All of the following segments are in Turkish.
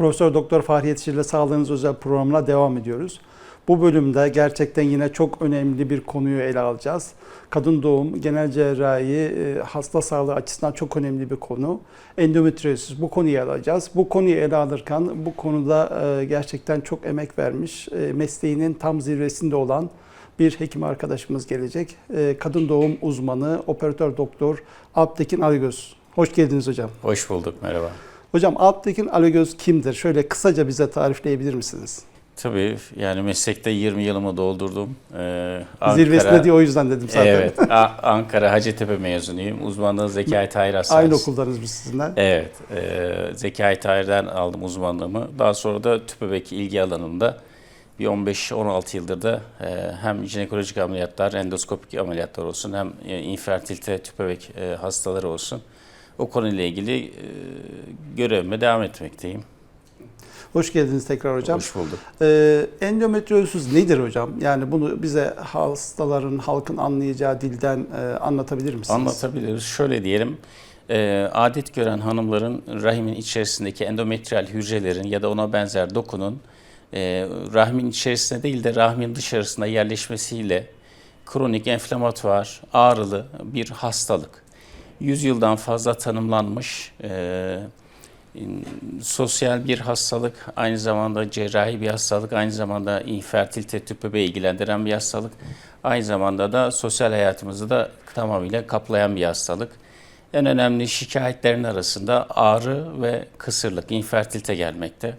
Profesör Doktor Fahri Yetişir ile Sağlığınız Özel programına devam ediyoruz. Bu bölümde gerçekten yine çok önemli bir konuyu ele alacağız. Kadın doğum, genel cerrahi, e, hasta sağlığı açısından çok önemli bir konu. Endometriosis bu konuyu ele alacağız. Bu konuyu ele alırken bu konuda e, gerçekten çok emek vermiş, e, mesleğinin tam zirvesinde olan bir hekim arkadaşımız gelecek. Kadın doğum uzmanı, operatör doktor Alptekin Aligöz. Hoş geldiniz hocam. Hoş bulduk, merhaba. Hocam Alptekin Aligöz kimdir? Şöyle kısaca bize tarifleyebilir misiniz? Tabii yani meslekte 20 yılımı doldurdum. Ee, Zirvesinde diye o yüzden dedim zaten. Evet, Ankara Hacettepe mezunuyum. Uzmanlığı Zekai Tahir Hastanesi. Aynı okuldanız biz sizinle. Evet, e, Zekai Tahir'den aldım uzmanlığımı. Daha sonra da tüp bebek ilgi alanında bir 15-16 yıldır da e, hem jinekolojik ameliyatlar, endoskopik ameliyatlar olsun hem e, infertilite tüp bebek e, hastaları olsun. O konuyla ilgili e, görevime devam etmekteyim. Hoş geldiniz tekrar hocam. Hoş bulduk. Ee, endometriosis nedir hocam? Yani bunu bize hastaların, halkın anlayacağı dilden e, anlatabilir misiniz? Anlatabiliriz. Şöyle diyelim. e, adet gören hanımların rahimin içerisindeki endometriyal hücrelerin ya da ona benzer dokunun e, rahmin içerisinde değil de rahmin dışarısına yerleşmesiyle kronik enflamatuar, ağrılı bir hastalık. 100 yıldan fazla tanımlanmış e, sosyal bir hastalık, aynı zamanda cerrahi bir hastalık, aynı zamanda infertilite tüp bebeği ilgilendiren bir hastalık, aynı zamanda da sosyal hayatımızı da tamamıyla kaplayan bir hastalık. En önemli şikayetlerin arasında ağrı ve kısırlık, infertilite gelmekte.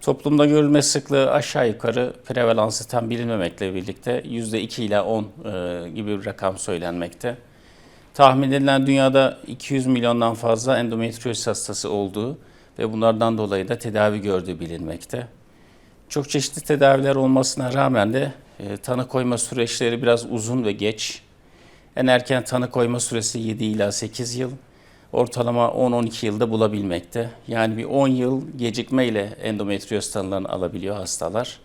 Toplumda görülme sıklığı aşağı yukarı prevalansı tam bilinmemekle birlikte %2 ile 10 e, gibi bir rakam söylenmekte. Tahmin edilen dünyada 200 milyondan fazla endometriosis hastası olduğu ve bunlardan dolayı da tedavi gördüğü bilinmekte. Çok çeşitli tedaviler olmasına rağmen de e, tanı koyma süreçleri biraz uzun ve geç. En erken tanı koyma süresi 7 ila 8 yıl, ortalama 10-12 yılda bulabilmekte. Yani bir 10 yıl gecikmeyle endometrioz tanılarını alabiliyor hastalar.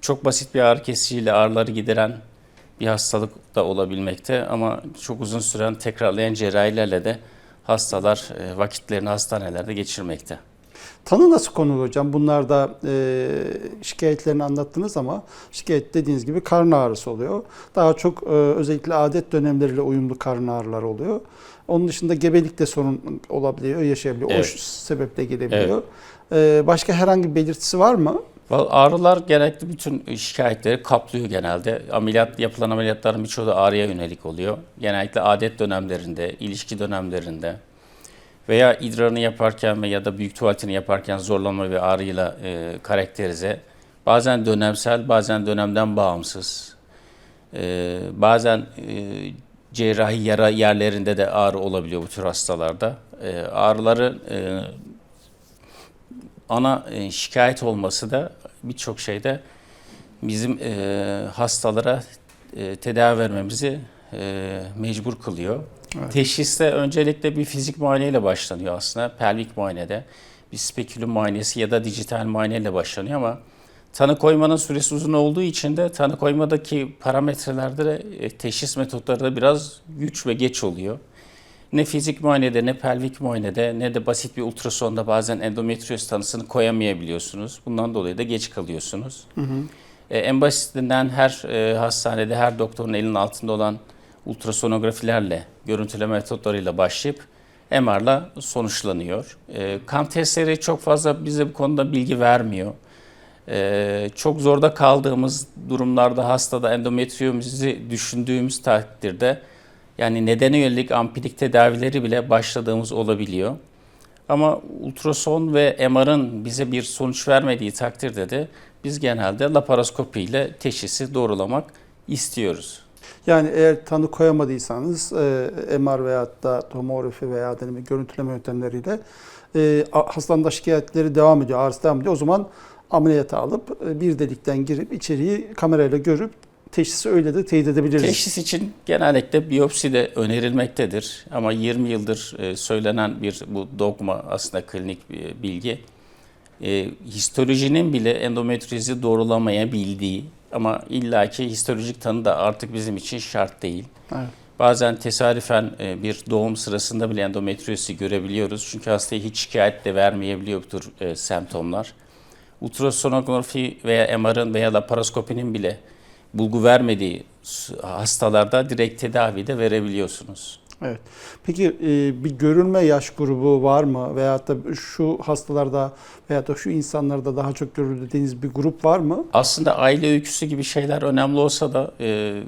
Çok basit bir ağrı kesiciyle ağrıları gideren bir hastalık da olabilmekte ama çok uzun süren tekrarlayan cerrahilerle de hastalar e, vakitlerini hastanelerde geçirmekte. Tanı nasıl konulur hocam? Bunlar da e, şikayetlerini anlattınız ama şikayet dediğiniz gibi karın ağrısı oluyor. Daha çok e, özellikle adet dönemleriyle uyumlu karın ağrıları oluyor. Onun dışında gebelikte sorun olabiliyor, yaşayabiliyor. O Evet. sebeple gelebiliyor. E, başka herhangi bir belirtisi var mı? Ağrılar genellikle bütün şikayetleri kaplıyor genelde. Ameliyat yapılan ameliyatların birçoğu da ağrıya yönelik oluyor. Genellikle adet dönemlerinde, ilişki dönemlerinde veya idrarını yaparken ve ya da büyük tuvaletini yaparken zorlanma ve ağrıyla e, karakterize. Bazen dönemsel, bazen dönemden bağımsız. E, bazen e, cerrahi yara yerlerinde de ağrı olabiliyor bu tür hastalarda. E, ağrıları e, ana e, şikayet olması da birçok şeyde bizim e, hastalara e, tedavi vermemizi mecbur kılıyor. Evet. Teşhiste öncelikle bir fizik muayeneyle başlanıyor aslında. Pelvik muayenede bir spekülüm muayenesi ya da dijital muayeneyle başlanıyor ama tanı koymanın süresi uzun olduğu için de tanı koymadaki parametrelerde de teşhis metotları da biraz güç ve geç oluyor. Ne fizik muayenede, ne pelvik muayenede, ne de basit bir ultrasonda bazen endometrioz tanısını koyamayabiliyorsunuz. Bundan dolayı da geç kalıyorsunuz. E, en basitinden her e, hastanede, her doktorun elinin altında olan ultrasonografilerle, görüntüleme metotlarıyla başlayıp MR'la sonuçlanıyor. E, kan testleri çok fazla bize bu konuda bilgi vermiyor. E, çok zorda kaldığımız durumlarda hastada endometriyomizi düşündüğümüz takdirde yani nedene yönelik ampirik tedavileri bile başladığımız olabiliyor. Ama ultrason ve MR'ın bize bir sonuç vermediği takdirde de biz genelde laparoskopi ile teşhisi doğrulamak istiyoruz. Yani eğer tanı koyamadıysanız e, MR veya da tomografi veya deneme görüntüleme yöntemleriyle e, hastanın şikayetleri devam ediyor, ağrısı devam ediyor. O zaman ameliyata alıp e, bir delikten girip içeriği kamerayla görüp teşhisi öyle de teyit edebiliriz. Teşhis için genellikle biyopsi de önerilmektedir. Ama 20 yıldır e, söylenen bir bu dogma aslında klinik bir bilgi. E, histolojinin bile endometriyozi doğrulamayabildiği ama illaki histolojik tanı da artık bizim için şart değil. Evet. Bazen tesadüfen e, bir doğum sırasında bile endometriosi görebiliyoruz. Çünkü hastaya hiç şikayet de vermeyebiliyor bu tür e, semptomlar. Ultrasonografi veya MR'ın veya laparoskopinin bile bulgu vermediği hastalarda direkt tedavi de verebiliyorsunuz. Evet. Peki e, bir görülme yaş grubu var mı? Veyahut da şu hastalarda veyahut da şu insanlarda daha çok görülür dediğiniz bir grup var mı? Aslında aile öyküsü gibi şeyler önemli olsa da e,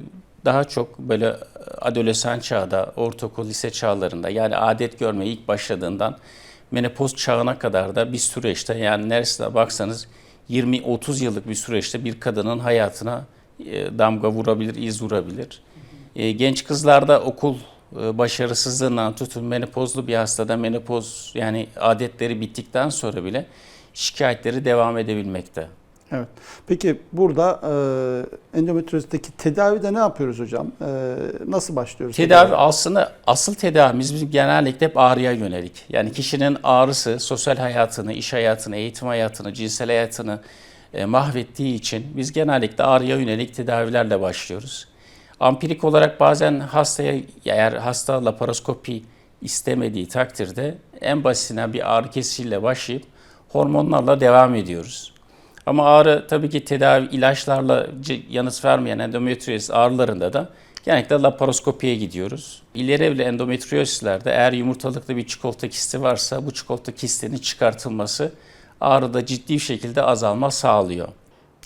daha çok böyle adolesan çağda, ortaokul, lise çağlarında yani adet görmeye ilk başladığından menopoz çağına kadar da bir süreçte yani neresine baksanız 20-30 yıllık bir süreçte bir kadının hayatına damga vurabilir, iz vurabilir. E, genç kızlarda okul e, başarısızlığından tutun menopozlu bir hastada menopoz yani adetleri bittikten sonra bile şikayetleri devam edebilmekte. Evet. Peki burada e, endometrioziteki tedavide ne yapıyoruz hocam? E, nasıl başlıyoruz? Tedavi aslında asıl tedavimiz bizim genellikle hep ağrıya yönelik. Yani kişinin ağrısı sosyal hayatını, iş hayatını, eğitim hayatını, cinsel hayatını e, mahvettiği için biz genellikle ağrıya yönelik tedavilerle başlıyoruz. Ampirik olarak bazen hastaya eğer hasta laparoskopi istemediği takdirde en basitinden bir ağrı kesiciyle başlayıp hormonlarla devam ediyoruz. Ama ağrı tabii ki tedavi ilaçlarla yanıt vermeyen endometrioz ağrılarında da genellikle laparoskopiye gidiyoruz. İleri evli endometriozlerde eğer yumurtalıklı bir çikolata kisti varsa bu çikolata kistinin çıkartılması ağrıda ciddi bir şekilde azalma sağlıyor.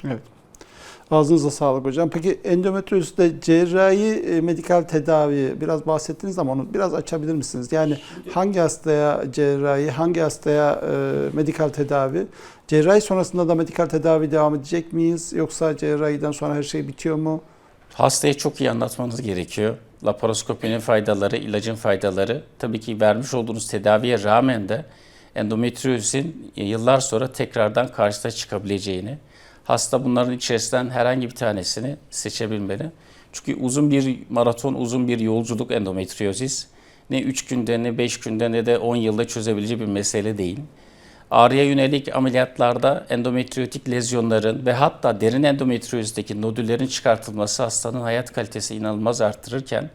Evet. Ağzınıza sağlık hocam. Peki endometriozite cerrahi e, medikal tedavi biraz bahsettiniz ama onu biraz açabilir misiniz? Yani hangi hastaya cerrahi, hangi hastaya e, medikal tedavi? Cerrahi sonrasında da medikal tedavi devam edecek miyiz? Yoksa cerrahiden sonra her şey bitiyor mu? Hastaya çok iyi anlatmanız gerekiyor. Laparoskopinin faydaları, ilacın faydaları. Tabii ki vermiş olduğunuz tedaviye rağmen de endometriozin yıllar sonra tekrardan karşısına çıkabileceğini, hasta bunların içerisinden herhangi bir tanesini seçebilmeli. Çünkü uzun bir maraton, uzun bir yolculuk endometriozis ne 3 günde ne 5 günde ne de 10 yılda çözebileceği bir mesele değil. Ağrıya yönelik ameliyatlarda endometriyotik lezyonların ve hatta derin endometriyozdaki nodüllerin çıkartılması hastanın hayat kalitesi inanılmaz arttırırken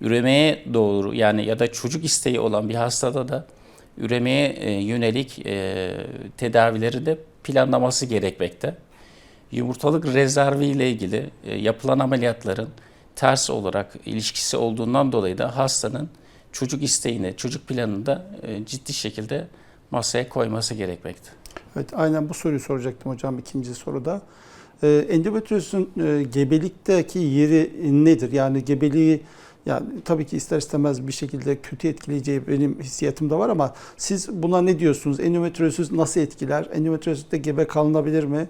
üremeye doğru yani ya da çocuk isteği olan bir hastada da üremeye e, yönelik e, tedavileri de planlaması gerekmekte. Yumurtalık rezervi ile ilgili e, yapılan ameliyatların ters olarak ilişkisi olduğundan dolayı da hastanın çocuk isteğini, çocuk planını da ciddi şekilde masaya koyması gerekmekte. Evet, aynen bu soruyu soracaktım hocam ikinci soruda. Ee, gebelikteki yeri nedir? Yani gebeliği yani tabii ki ister istemez bir şekilde kötü etkileyeceği benim hissiyatım da var ama siz buna ne diyorsunuz? Endometriozis nasıl etkiler? Endometrioziste gebe kalınabilir mi?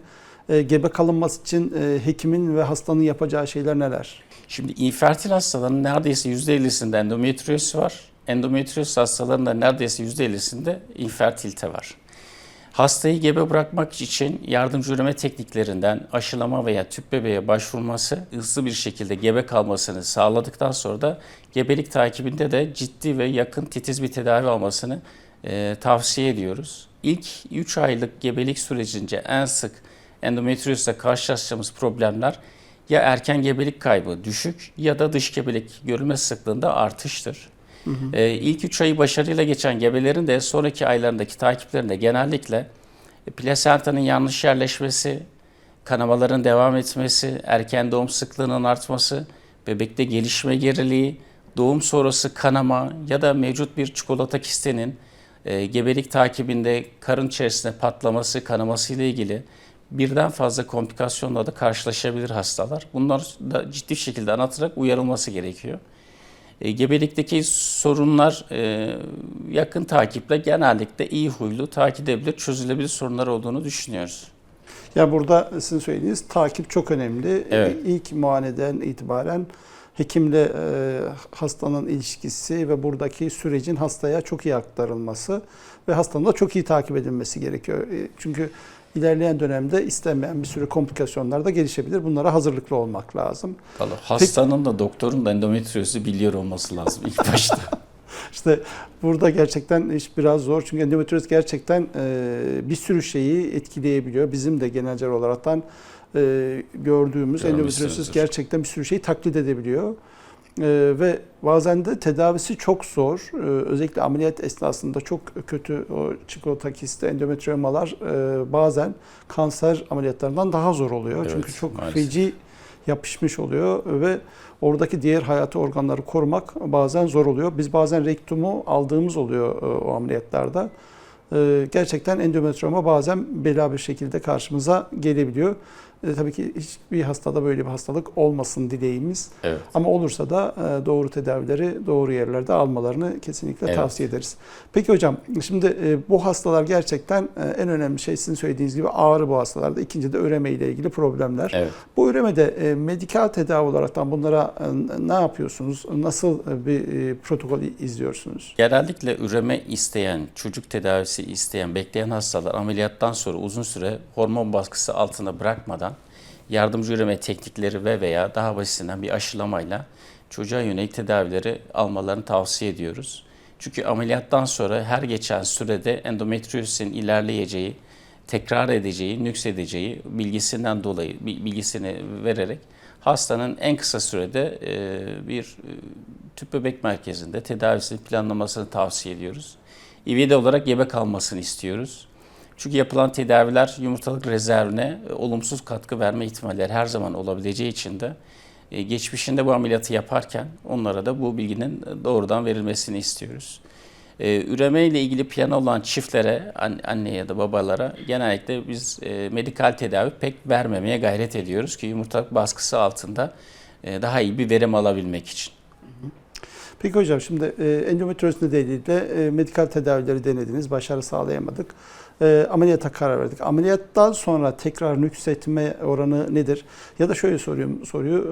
E, gebe kalınması için e, hekimin ve hastanın yapacağı şeyler neler? Şimdi infertil hastaların neredeyse %50'sinde endometrioz var. Endometrioz hastalarında neredeyse %50'sinde infertilite var. Hastayı gebe bırakmak için yardımcı üreme tekniklerinden aşılama veya tüp bebeğe başvurması hızlı bir şekilde gebe kalmasını sağladıktan sonra da gebelik takibinde de ciddi ve yakın titiz bir tedavi almasını e, tavsiye ediyoruz. İlk 3 aylık gebelik sürecince en sık endometriozla karşılaşacağımız problemler ya erken gebelik kaybı düşük ya da dış gebelik görülme sıklığında artıştır. Ee, ilk 3 ayı başarıyla geçen gebelerin de sonraki aylarındaki takiplerinde genellikle e, plasentanın yanlış yerleşmesi, kanamaların devam etmesi, erken doğum sıklığının artması, bebekte gelişme geriliği, doğum sonrası kanama ya da mevcut bir çikolata kistinin e, gebelik takibinde karın içerisinde patlaması, kanaması ile ilgili birden fazla komplikasyonla da karşılaşabilir hastalar. Bunlar da ciddi şekilde anlatılarak uyarılması gerekiyor. E, gebelikteki sorunlar e, yakın takiple genellikle iyi huylu, takip edebilir, çözülebilir sorunlar olduğunu düşünüyoruz. Ya burada sizin söylediğiniz takip çok önemli. Evet. İlk muayeneden itibaren hekimle e, hastanın ilişkisi ve buradaki sürecin hastaya çok iyi aktarılması ve hastanın da çok iyi takip edilmesi gerekiyor. E, çünkü ilerleyen dönemde istenmeyen bir sürü komplikasyonlar da gelişebilir. Bunlara hazırlıklı olmak lazım. Vallahi hastanın da doktorun da endometriozu biliyor olması lazım ilk başta. İşte burada gerçekten iş biraz zor. Çünkü endometrioz gerçekten e, bir sürü şeyi etkileyebiliyor. Bizim de genel cerrah olaraktan e, gördüğümüz endometrioz Görmüşsünüzdür. gerçekten bir sürü şeyi taklit edebiliyor. Ve bazen de tedavisi çok zor. Ee, özellikle ameliyat esnasında çok kötü o çikolata kisti, endometriomalar e, bazen kanser ameliyatlarından daha zor oluyor. Evet, Çünkü çok maalesef. feci yapışmış oluyor ve oradaki diğer hayati organları korumak bazen zor oluyor. Biz bazen rektumu aldığımız oluyor e, o ameliyatlarda. E, Gerçekten endometrioma bazen bela bir şekilde karşımıza gelebiliyor. E, Tabii ki hiçbir hastada böyle bir hastalık olmasın dileğimiz. Evet. Ama olursa da e, doğru tedavileri doğru yerlerde almalarını kesinlikle Evet. tavsiye ederiz. Peki hocam şimdi e, bu hastalar gerçekten e, en önemli şey sizin söylediğiniz gibi ağrı bu hastalarda. İkinci de üreme ile ilgili problemler. Evet. Bu üremede e, medikal tedavi olaraktan bunlara e, ne yapıyorsunuz? Nasıl bir e, protokol izliyorsunuz? Genellikle üreme isteyen, çocuk tedavisi isteyen, bekleyen hastalar ameliyattan sonra uzun süre hormon baskısı altında bırakmadan yardımcı üreme teknikleri ve veya daha basitinden bir aşılamayla çocuğa yönelik tedavileri almalarını tavsiye ediyoruz. Çünkü ameliyattan sonra her geçen sürede endometriozisin ilerleyeceği, tekrar edeceği, nüksedeceği bilgisinden dolayı bi- bilgisini vererek hastanın en kısa sürede e, bir e, tüp bebek merkezinde tedavisini planlamasını tavsiye ediyoruz. İVD olarak gebe kalmasını istiyoruz. Çünkü yapılan tedaviler yumurtalık rezervine e, olumsuz katkı verme ihtimalleri her zaman olabileceği için de e, geçmişinde bu ameliyatı yaparken onlara da bu bilginin e, doğrudan verilmesini istiyoruz. Üreme ile ilgili planı olan çiftlere, an- anne ya da babalara genellikle biz medikal tedavi pek vermemeye gayret ediyoruz ki yumurtalık baskısı altında daha iyi bir verim alabilmek için. Peki hocam şimdi e, endometrioz nedeniyle e, medikal tedavileri denediniz, başarı sağlayamadık. E, ameliyata karar verdik. Ameliyattan sonra tekrar nüksetme oranı nedir? Ya da şöyle soruyorum, soruyor.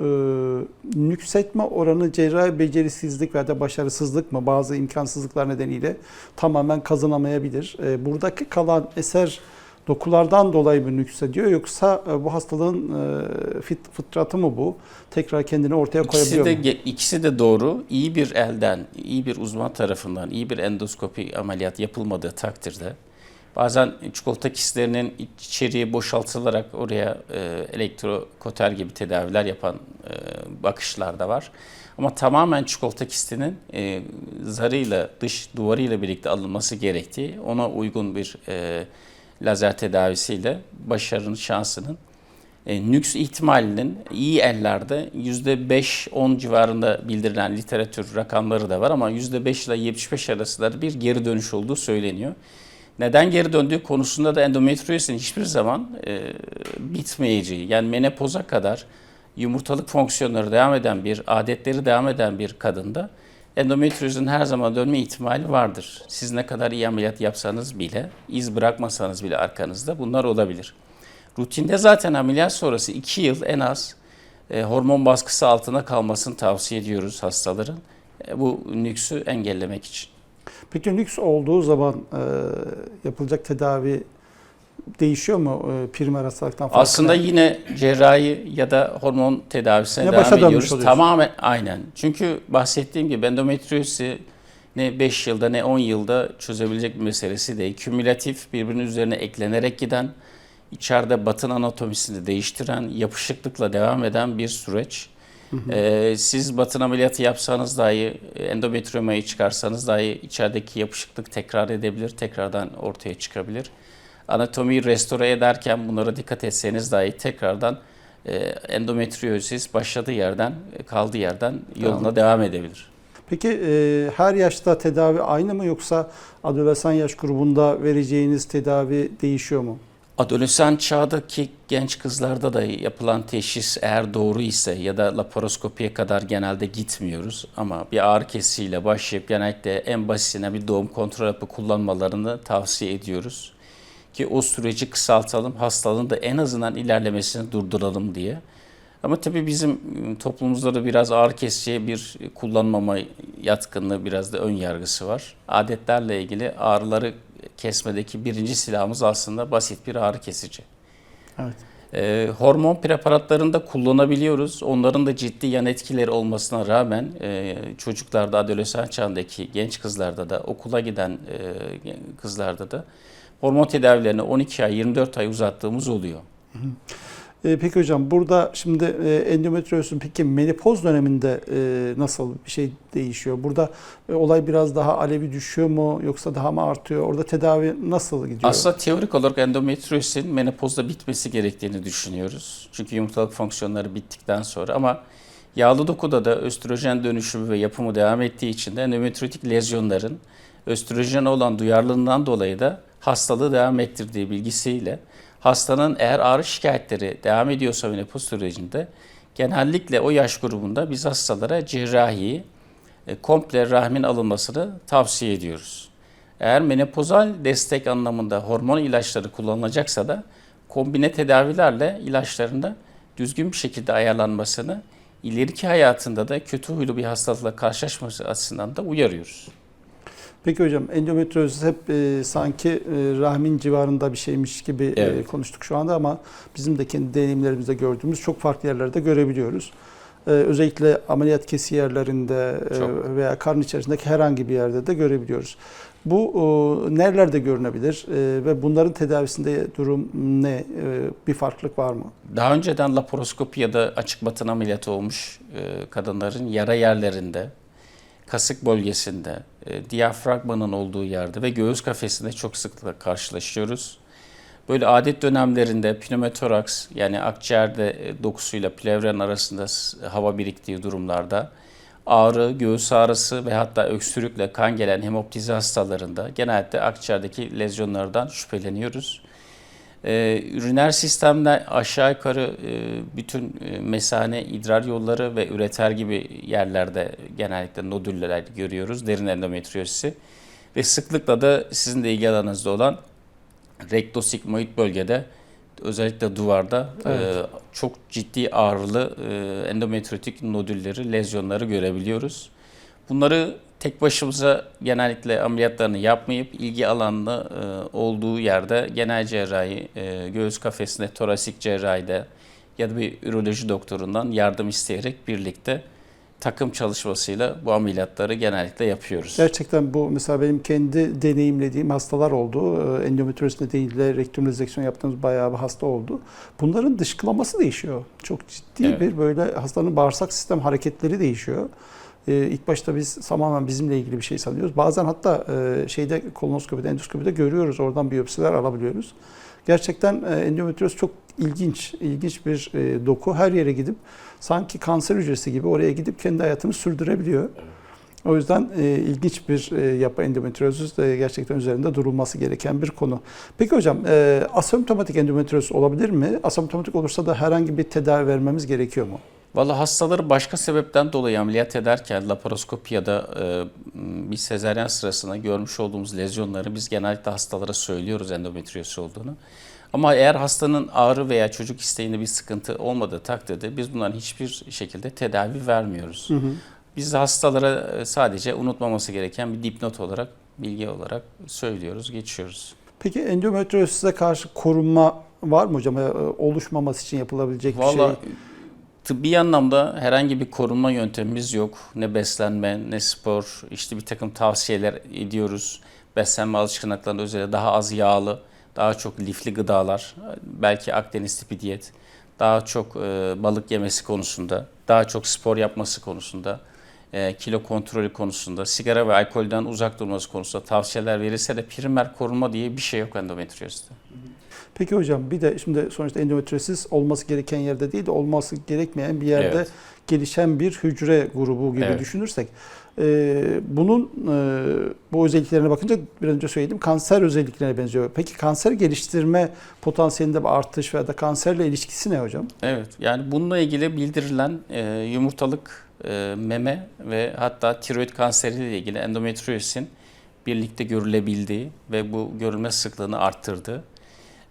E, nüksetme oranı cerrahi becerisizlik veya da başarısızlık mı? Bazı imkansızlıklar nedeniyle tamamen kazanamayabilir. E, buradaki kalan eser dokulardan dolayı mı nüksediyor yoksa e, bu hastalığın e, fit, fıtratı mı bu? Tekrar kendini ortaya İkisi koyabiliyor de mu? ikisi de doğru. İyi bir elden, iyi bir uzman tarafından, iyi bir endoskopi ameliyat yapılmadığı takdirde bazen çikolata kistlerinin içeriği boşaltılarak oraya e, elektrokoter gibi tedaviler yapan e, bakışlar da var. Ama tamamen çikolata kistinin e, zarıyla, dış duvarıyla birlikte alınması gerektiği, ona uygun bir e, lazer tedavisiyle başarının şansının e, nüks ihtimalinin iyi ellerde %5-10 civarında bildirilen literatür rakamları da var ama %5 ile 75 arasında da bir geri dönüş olduğu söyleniyor. Neden geri döndüğü konusunda da endometriozin hiçbir zaman e, bitmeyeceği yani menopoza kadar yumurtalık fonksiyonları devam eden bir, adetleri devam eden bir kadında endometriozin her zaman dönme ihtimali vardır. Siz ne kadar iyi ameliyat yapsanız bile, iz bırakmasanız bile arkanızda bunlar olabilir. Rutinde zaten ameliyat sonrası 2 yıl en az e, hormon baskısı altına kalmasını tavsiye ediyoruz hastaların. E, bu nüksü engellemek için. Peki nüks olduğu zaman e, yapılacak tedavi değişiyor mu e, primer hastalıktan farklı? Aslında yine cerrahi ya da hormon tedavisine Yine devam dönmüş ediyoruz. oluyorsun. Tamamen aynen. Çünkü bahsettiğim gibi endometriozi ne 5 yılda ne 10 yılda çözebilecek bir meselesi değil. Kümülatif birbirinin üzerine eklenerek giden, içeride batın anatomisini değiştiren, yapışıklıkla devam eden bir süreç. Ee, siz batın ameliyatı yapsanız dahi, endometriomayı çıkarsanız dahi içerideki yapışıklık tekrar edebilir, tekrardan ortaya çıkabilir. Anatomiyi restore ederken bunlara dikkat etseniz dahi tekrardan e, endometriozis başladığı yerden, e, kaldığı yerden yoluna Tamam. devam edebilir. Peki e, her yaşta tedavi aynı mı yoksa adolesan yaş grubunda vereceğiniz tedavi değişiyor mu? Adolesan çağdaki genç kızlarda da yapılan teşhis eğer doğru ise ya da laparoskopiye kadar genelde gitmiyoruz ama bir ağrı kesiciyle başlayıp genellikle en basitine bir doğum kontrol hapı kullanmalarını tavsiye ediyoruz. Ki o süreci kısaltalım, hastalığın da en azından ilerlemesini durduralım diye. Ama tabii bizim ıı, toplumumuzda da biraz ağrı kesiciye bir kullanmama yatkınlığı, biraz da ön yargısı var. Adetlerle ilgili ağrıları kesmedeki birinci silahımız aslında basit bir ağrı kesici. Evet. Ee, hormon preparatlarını da kullanabiliyoruz. Onların da ciddi yan etkileri olmasına rağmen e, çocuklarda, adolesan çağındaki genç kızlarda da, okula giden e, kızlarda da hormon tedavilerini 12 ay, 24 ay uzattığımız oluyor. E, peki hocam burada şimdi e, peki menopoz döneminde e, nasıl bir şey değişiyor? Burada e, olay biraz daha alevi düşüyor mu yoksa daha mı artıyor? Orada tedavi nasıl gidiyor? Aslında teorik olarak endometriosin menopozda bitmesi gerektiğini düşünüyoruz. Çünkü yumurtalık fonksiyonları bittikten sonra ama yağlı dokuda da östrojen dönüşümü ve yapımı devam ettiği için de endometriotik lezyonların östrojene olan duyarlılığından dolayı da hastalığı devam ettirdiği bilgisiyle hastanın eğer ağrı şikayetleri devam ediyorsa menopoz sürecinde genellikle o yaş grubunda biz hastalara cerrahi, e, komple rahmin alınmasını tavsiye ediyoruz. Eğer menopozal destek anlamında hormon ilaçları kullanılacaksa da kombine tedavilerle ilaçların da düzgün bir şekilde ayarlanmasını ileriki hayatında da kötü huylu bir hastalıkla karşılaşması açısından da uyarıyoruz. Peki hocam endometrioz hep e, sanki e, rahmin civarında bir şeymiş gibi e, Evet. konuştuk şu anda ama bizim de kendi deneyimlerimizde gördüğümüz çok farklı yerlerde görebiliyoruz. E, özellikle ameliyat kesi yerlerinde e, veya karın içerisindeki herhangi bir yerde de görebiliyoruz. Bu e, nerelerde görünebilir e, ve bunların tedavisinde durum ne? E, bir farklılık var mı? Daha önceden laparoskopi ya da açık batın ameliyatı olmuş e, kadınların yara yerlerinde, kasık bölgesinde, e, diyafragmanın olduğu yerde ve göğüs kafesinde çok sıklıkla karşılaşıyoruz. Böyle adet dönemlerinde pneumotoraks yani akciğerde e, dokusuyla plevren arasında hava biriktiği durumlarda ağrı, göğüs ağrısı ve hatta öksürükle kan gelen hemoptizi hastalarında genellikle akciğerdeki lezyonlardan şüpheleniyoruz. Ee, üriner sistemde aşağı yukarı e, bütün e, mesane, idrar yolları ve üreter gibi yerlerde genellikle nodüller görüyoruz. Derin endometriyosisi. Ve sıklıkla da sizin de ilgi alanınızda olan rektosigmoid bölgede özellikle duvarda Evet. e, çok ciddi ağrılı e, endometriotik nodülleri, lezyonları görebiliyoruz. Bunları tek başımıza genellikle ameliyatlarını yapmayıp ilgi alanlı e, olduğu yerde genel cerrahi, e, göğüs kafesinde, torasik cerrahide ya da bir üroloji doktorundan yardım isteyerek birlikte takım çalışmasıyla bu ameliyatları genellikle yapıyoruz. Gerçekten bu mesela benim kendi deneyimlediğim hastalar oldu. Ee, Endometrioz nedeniyle rektum rezeksiyonu yaptığımız bayağı bir hasta oldu. Bunların dışkılaması değişiyor. Çok ciddi Evet. bir böyle hastanın bağırsak sistem hareketleri değişiyor. Ee, ilk başta biz tamamen bizimle ilgili bir şey sanıyoruz. Bazen hatta e, şeyde kolonoskopide, endoskopide görüyoruz. Oradan biyopsiler alabiliyoruz. Gerçekten e, endometrioz çok ilginç, ilginç bir e, doku. Her yere gidip sanki kanser hücresi gibi oraya gidip kendi hayatını sürdürebiliyor. O yüzden e, ilginç bir e, yapı endometriozis de gerçekten üzerinde durulması gereken bir konu. Peki hocam e, asemptomatik endometrioz olabilir mi? Asemptomatik olursa da herhangi bir tedavi vermemiz gerekiyor mu? Valla hastaları başka sebepten dolayı ameliyat ederken laparoskopi ya da e, bir sezaryen sırasında görmüş olduğumuz lezyonları biz genellikle hastalara söylüyoruz endometriosis olduğunu. Ama eğer hastanın ağrı veya çocuk isteğinde bir sıkıntı olmadığı takdirde biz bunların hiçbir şekilde tedavi vermiyoruz. Biz de hastalara e, sadece unutmaması gereken bir dipnot olarak, bilgi olarak söylüyoruz, geçiyoruz. Peki endometriozise karşı korunma var mı hocam? E, oluşmaması için yapılabilecek bir Valla şey. Tıbbi anlamda herhangi bir korunma yöntemimiz yok. Ne beslenme, ne spor, işte bir takım tavsiyeler ediyoruz. Beslenme alışkanlıklarında özellikle daha az yağlı, daha çok lifli gıdalar, belki Akdeniz tipi diyet, daha çok e, balık yemesi konusunda, daha çok spor yapması konusunda, e, kilo kontrolü konusunda, sigara ve alkolden uzak durması konusunda tavsiyeler verilse de primer korunma diye bir şey yok endometrioziste. Peki hocam bir de şimdi sonuçta endometriosis olması gereken yerde değil de olması gerekmeyen bir yerde Evet. gelişen bir hücre grubu gibi Evet. düşünürsek e, bunun e, bu özelliklerine bakınca biraz önce söyledim kanser özelliklerine benziyor. Peki kanser geliştirme potansiyelinde bir artış veya da kanserle ilişkisi ne hocam? Evet, yani bununla ilgili bildirilen e, yumurtalık, e, meme ve hatta tiroid kanseriyle ilgili endometriosin birlikte görülebildiği ve bu görülme sıklığını arttırdığı.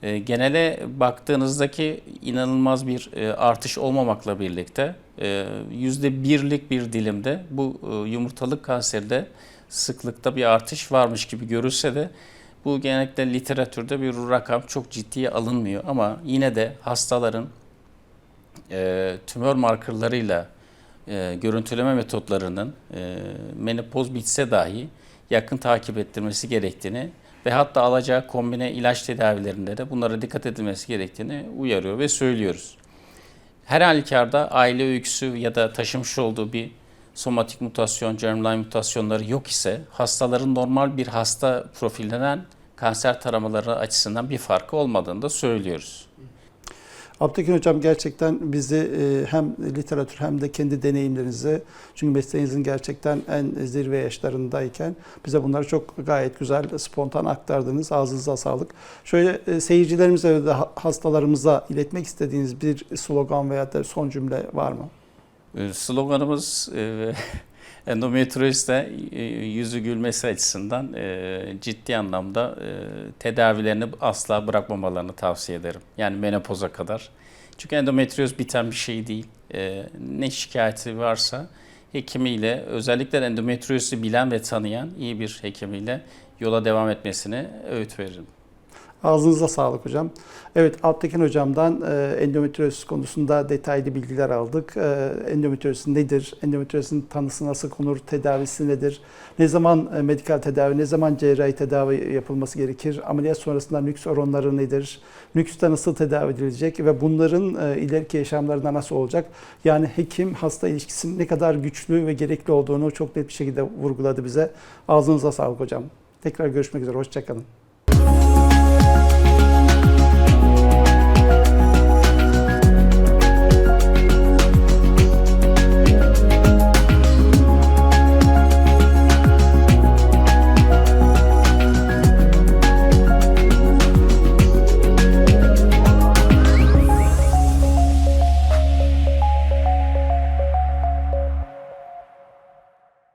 E, genele baktığınızdaki inanılmaz bir e, artış olmamakla birlikte e, yüzde birlik bir dilimde bu e, yumurtalık kanserde sıklıkta bir artış varmış gibi görülse de bu genellikle literatürde bir rakam çok ciddiye alınmıyor. Ama yine de hastaların e, tümör markerlarıyla görüntüleme metotlarının menopoz bitse dahi yakın takip ettirmesi gerektiğini ve hatta alacağı kombine ilaç tedavilerinde de bunlara dikkat edilmesi gerektiğini uyarıyor ve söylüyoruz. Her halükarda aile öyküsü ya da taşımış olduğu bir somatik mutasyon, germline mutasyonları yok ise hastaların normal bir hasta profilinden kanser taramaları açısından bir farkı olmadığını da söylüyoruz. Abdülkerim Hocam gerçekten bizi e, hem literatür hem de kendi deneyimlerinizi çünkü mesleğinizin gerçekten en zirve yaşlarındayken bize bunları çok gayet güzel, spontan aktardınız. Ağzınıza sağlık. Şöyle e, seyircilerimize ve de ha- hastalarımıza iletmek istediğiniz bir slogan veya da son cümle var mı? Ee, Sloganımız e, endometriozda e, yüzü gülmesi açısından e, ciddi anlamda e, tedavilerini asla bırakmamalarını tavsiye ederim. Yani menopoza kadar. Çünkü endometrioz biten bir şey değil. Ne şikayeti varsa hekimiyle özellikle endometriozu bilen ve tanıyan iyi bir hekimiyle yola devam etmesini öğüt veririm. Ağzınıza sağlık hocam. Evet Alptekin hocamdan e, konusunda detaylı bilgiler aldık. E, nedir? Endometriozun tanısı nasıl konur? Tedavisi nedir? Ne zaman e, medikal tedavi, ne zaman cerrahi tedavi yapılması gerekir? Ameliyat sonrasında nüks oranları nedir? Nükste nasıl tedavi edilecek ve bunların e, ileriki yaşamlarında nasıl olacak? Yani hekim hasta ilişkisinin ne kadar güçlü ve gerekli olduğunu çok net bir şekilde vurguladı bize. Ağzınıza sağlık hocam. Tekrar görüşmek üzere. Hoşçakalın.